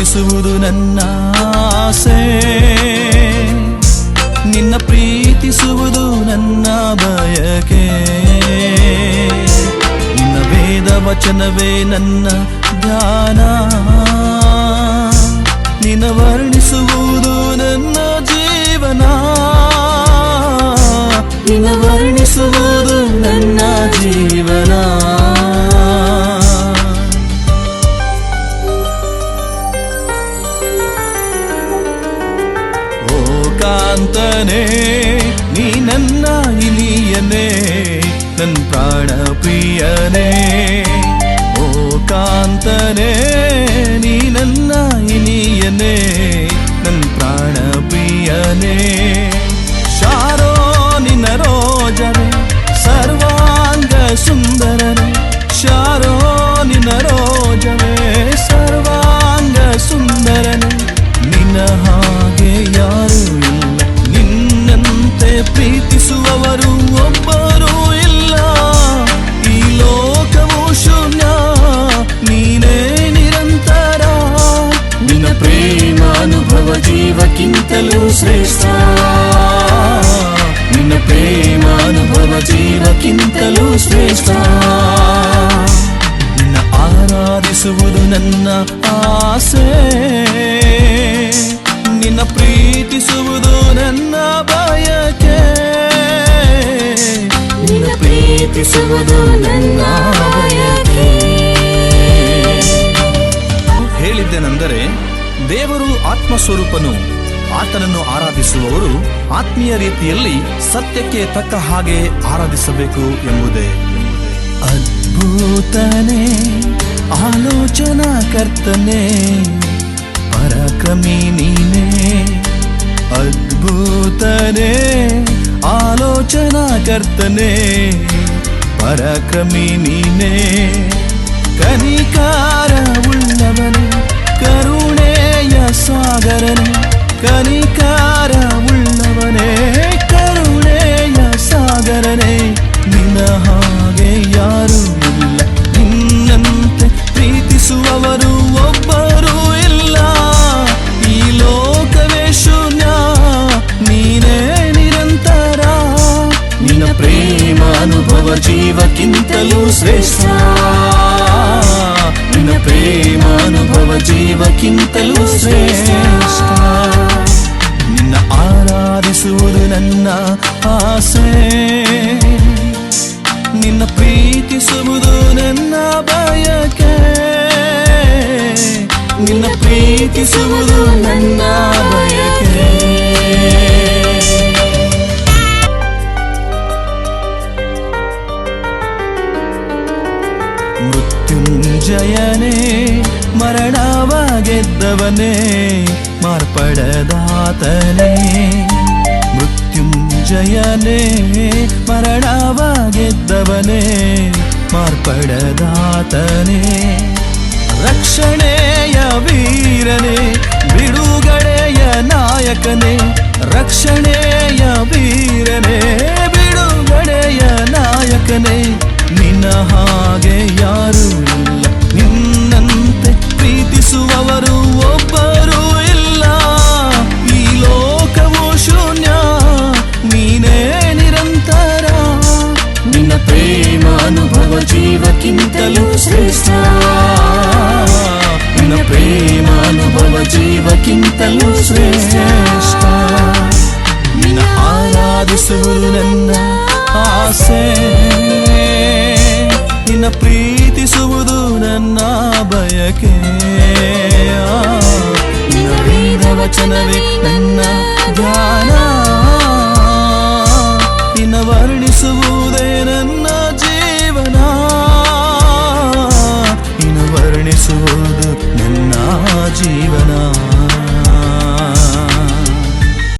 ಆರಾಧಿಸುವುದು ನನ್ನ ಆಸೆ. ನಿನ್ನ ಪ್ರೀತಿಸುವುದು ನನ್ನ ಬಯಕೆ. ನಿನ್ನ ವೇದ ವಚನವೇ ನನ್ನ ಧ್ಯಾನ. ನಿನ್ನ ವರ್ಣಿಸುವುದು ನನ್ನ ಜೀವನ. ನಿನ್ನ ವರ್ಣಿಸುವುದು ನನ್ನ ಜೀವನ. ಕಾಂತನೇ ನೀ ನನ್ನ ಇಲಿಯನೇ ನನ್ನ ಪ್ರಾಣ ಪ್ರಿಯನೇ ಓ ಕಾಂತನೇ ಪ್ರೀತಿಸುವವರು ಒಬ್ಬರೂ ಇಲ್ಲ ಈ ಲೋಕವು ಶೂನ್ಯ ನೀನೇ ನಿರಂತರ ನಿನ್ನ ಪ್ರೇಮ ಅನುಭವ ಜೀವಕ್ಕಿಂತಲೂ ಶ್ರೇಷ್ಠ ನಿನ್ನ ಪ್ರೇಮ ಅನುಭವ ಜೀವಕ್ಕಿಂತಲೂ ಶ್ರೇಷ್ಠ ಪ್ರೀತಿಸುವುದು ನನ್ನ ಹೇಳಿದ್ದೇನೆಂದರೆ ದೇವರು ಆತ್ಮಸ್ವರೂಪನು. ಆತನನ್ನು ಆರಾಧಿಸುವವರು ಆತ್ಮೀಯ ರೀತಿಯಲ್ಲಿ ಸತ್ಯಕ್ಕೆ ತಕ್ಕ ಹಾಗೆ ಆರಾಧಿಸಬೇಕು ಎಂಬುದೇ. ಅದ್ಭುತನೇ ಆಲೋಚನಾ ಕರ್ತನೆ ಪರಾಕ್ರಮಿ ನೀನೇ. ಅದ್ಭುತನೇ ಆಲೋಚನಾ ಕರ್ತನೆ. ಪರಾಕ್ರಮಿ ನೀನೇ ಕನಿಕಾರ ಉಳ್ಳವನೇ ಕರುಣೆಯ ಸಾಗರನೇ ಕನಿಕಾರ ಉಳ್ಳವನೇ ಕರುಣೆಯ ಸಾಗರನೇ ನಿನ್ನ ಹಾಗೆ ಯಾರೂ ಜೀವಕ್ಕಿಂತಲೂ ಶ್ರೇಷ್ಠ ನಿನ್ನ ಪ್ರೇಮ ಅನುಭವ ಜೀವಕ್ಕಿಂತಲೂ ಶ್ರೇಷ್ಠ ನಿನ್ನ ಆರಾಧಿಸುವುದು ನನ್ನ ಆಸೆ ನಿನ್ನ ಪ್ರೀತಿಸುವುದು ನನ್ನ ಬಯಕೆ ನಿನ್ನ ಪ್ರೀತಿಸುವುದು ನನ್ನ ಮೃತ್ಯುಂಜಯನೇ ಮರಣವ ಗೆದ್ದವನೇ ಮಾರ್ಪಡದಾತನೇ. ಮೃತ್ಯುಂಜಯನೇ ಮರಣವ ಗೆದ್ದವನೇ ಮಾರ್ಪಡದಾತನೇ. ರಕ್ಷಣೆಯ ವೀರನೇ, ಬಿಡುಗಡೆಯ ನಾಯಕನೇ. ರಕ್ಷಣೆಯ ವೀರನೇ, ಬಿಡುಗಡೆಯ ನಾಯಕನೇ. ನಿನ್ನ ಹಾಗೆ ಯಾರೂ ಜೀವಕ್ಕಿಂತಲೂ ಶ್ರೇಷ್ಠ ನಿನ್ನ ಆರಾಧಿಸುವುದು ನನ್ನ ಆಸೆ ನಿನ್ನ ಪ್ರೀತಿಸುವುದು ನನ್ನ ಬಯಕೆ ನಿನ್ನ ವೇದ ವಚನವೇ ನನ್ನ ಧ್ಯಾನ